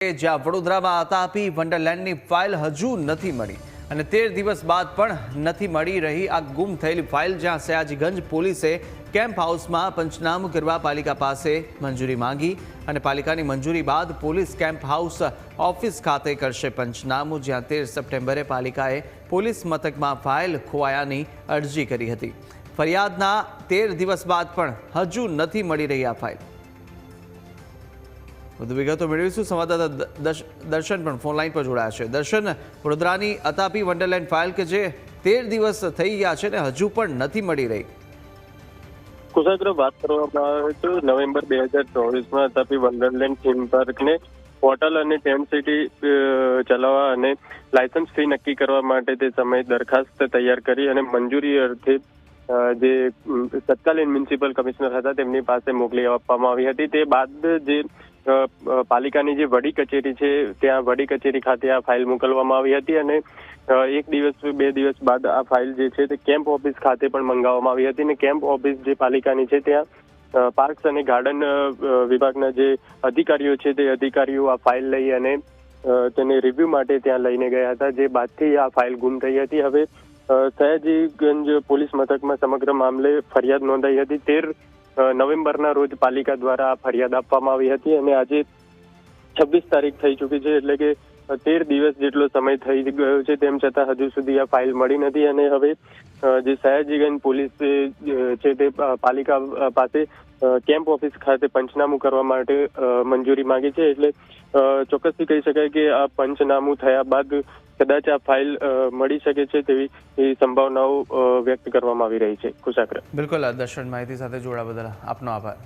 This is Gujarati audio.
જ્યાં વડોદરામાં આતાપી વંડરલેન્ડની ફાઇલ હજુ નથી મળી અને તેર દિવસ બાદ પણ નથી મળી રહી આ ગુમ થયેલી ફાઇલ જ્યાં સયાજીગંજ પોલીસે કેમ્પ હાઉસમાં પંચનામું કરવા પાલિકા પાસે મંજૂરી માંગી અને પાલિકાની મંજૂરી બાદ પોલીસ કેમ્પ હાઉસ ઓફિસ ખાતે કરશે પંચનામું, જ્યાં તેર સપ્ટેમ્બરે પાલિકાએ પોલીસ મથકમાં ફાઇલ ખોવાયાની અરજી કરી હતી. ફરિયાદના તેર દિવસ બાદ પણ હજુ નથી મળી રહી આ ફાઇલ. વધુ વિગતો મેળવીશું. સંવાદદાતા દર્શન પણ ફોન લાઈન પર જોડાયા છે. દર્શન, વડોદરાની અતાપી વંડરલેન્ડ ફાઇલ કે જે તેર દિવસ થઈ ગયા છે ને હજુ પણ નથી મળી રહી? કુશાગ્ર વાત કરવામાં આવે તો નવેમ્બર બે હજાર ચોવીસમાં તાપી વંડરલેન્ડ થીમ પાર્કને હોટલ અને ટેન્ટ સિટી ચલાવવા અને લાયસન્સ ફી નક્કી કરવા માટે તે સમયે દરખાસ્ત તૈયાર કરી અને મંજૂરી અર્થે જે તત્કાલીન મ્યુનિસિપલ કમિશનર હતા તેમની પાસે મોકલી આપવામાં આવી હતી. તે બાદ જે પાલિકાની જે વડી કચેરી છે, ત્યાં વડી કચેરી ખાતે આ ફાઇલ મોકલવામાં આવી હતી અને એક દિવસ, બે દિવસ બાદ આ ફાઇલ જે છે તે કેમ્પ ઓફિસ ખાતે પણ મંગાવવામાં આવી હતી અને કેમ્પ ઓફિસ જે પાલિકાની છે ત્યાં પાર્ક્સ અને ગાર્ડન વિભાગના જે અધિકારીઓ છે તે અધિકારીઓ આ ફાઇલ લઈ અને તેને રિવ્યુ માટે ત્યાં લઈને ગયા હતા, જે બાદથી આ ફાઇલ ગુમ થઈ હતી. હવે સયાજીગંજ પોલીસ મથકમાં સમગ્ર મામલે ફરિયાદ નોંધાઈ હતી. તેર નવેમ્બરના રોજ પાલિકા દ્વારા ફરિયાદ આપવામાં આવી હતી અને આજે છવ્વીસ તારીખ થઈ ચૂકી છે, એટલે કે તેર દિવસ જેટલો સમય થઈ ગયો છે, તેમ છતાં હજુ સુધી આ ફાઇલ મળી નથી અને હવે જે સયાજીગંજ પોલીસ છે તે પાલિકા પાસે કેમ્પ ઓફિસ ખાતે પંચનામું કરવા માટે મંજૂરી માંગી છે એટલે ચોક્કસથી કહી શકાય કે આ પંચનામું થયા બાદ કદાચ આ ફાઇલ મળી શકે છે તેવી સંભાવનાઓ વ્યક્ત કરવામાં આવી રહી છે. કુશાગ્ર બિલકુલ દર્શન માહિતી સાથે જોડા બદલ આપનો આભાર.